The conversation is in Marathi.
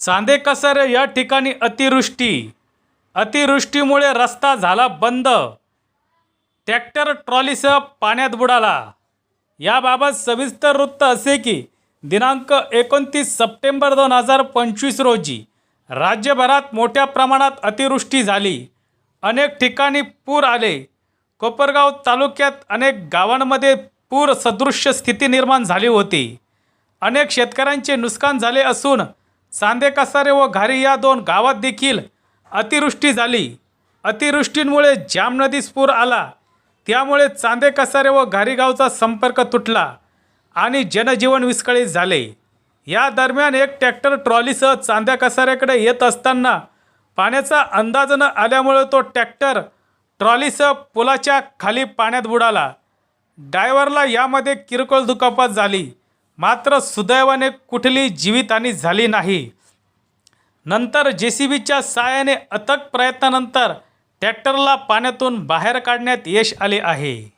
चांदेकसर या ठिकाणी अतिवृष्टी. अतिवृष्टीमुळे रस्ता झाला बंद. ट्रॅक्टर ट्रॉलीसह पाण्यात बुडाला. याबाबत सविस्तर वृत्त असे की दिनांक एकोणतीस सप्टेंबर दोन हजार पंचवीस रोजी राज्यभरात मोठ्या प्रमाणात अतिवृष्टी झाली. अनेक ठिकाणी पूर आले. कोपरगाव तालुक्यात अनेक गावांमध्ये पूर सदृश्य स्थिती निर्माण झाली होती. अनेक शेतकऱ्यांचे नुकसान झाले असून चांदेकसारे व घारी या दोन गावात देखील अतिवृष्टी झाली. अतिवृष्टीमुळे जाम नदीस पूर आला. त्यामुळे चांदे कसारे व घारी गावचा संपर्क तुटला आणि जनजीवन विस्कळीत झाले. या दरम्यान एक ट्रॅक्टर ट्रॉलीसह चांद्या कसाऱ्याकडे येत असताना पाण्याचा अंदाज न आल्यामुळे तो ट्रॅक्टर ट्रॉलीसह पुलाच्या खाली पाण्यात बुडाला. ड्रायव्हरला यामध्ये किरकोळ दुखापत झाली. मात्र सुदैवाने कुठली जीवितहानी झाली नाही. नंतर जे सी बीच्या साहाय्याने अथक प्रयत्नानंतर ट्रॅक्टरला पाण्यातून बाहेर काढण्यात यश आले आहे.